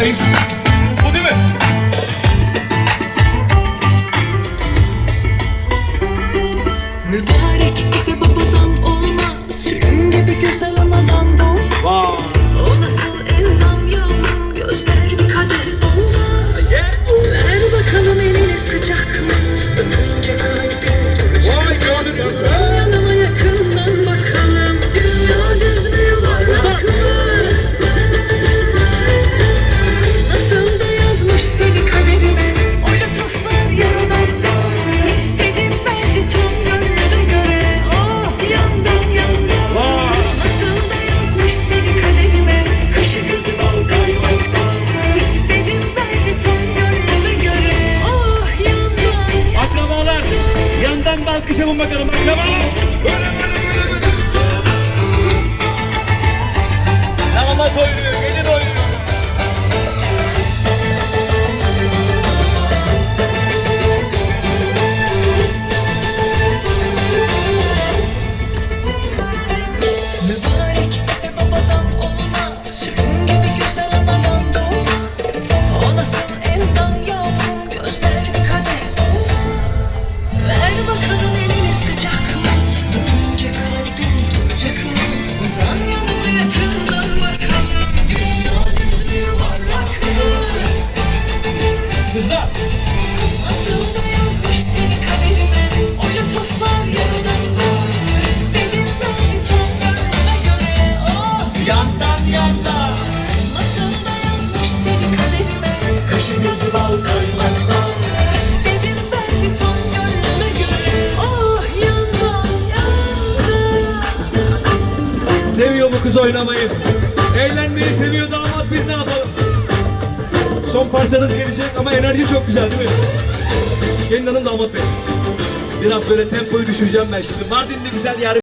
kayıttayız. Bu değil mi? Mübarek Efe babadan olma Sürüm gibi güzel anadan doğma Que chegou bakalım. Bak, tamam. Böyle Seviyor bu kız oynamayı. Eğlenmeyi seviyor damat biz ne yapalım? Son parçanız gelecek ama enerji çok güzel değil mi? Gelin hanım damat bey. Biraz böyle tempoyu düşüreceğim ben şimdi. Mardin'de güzel yer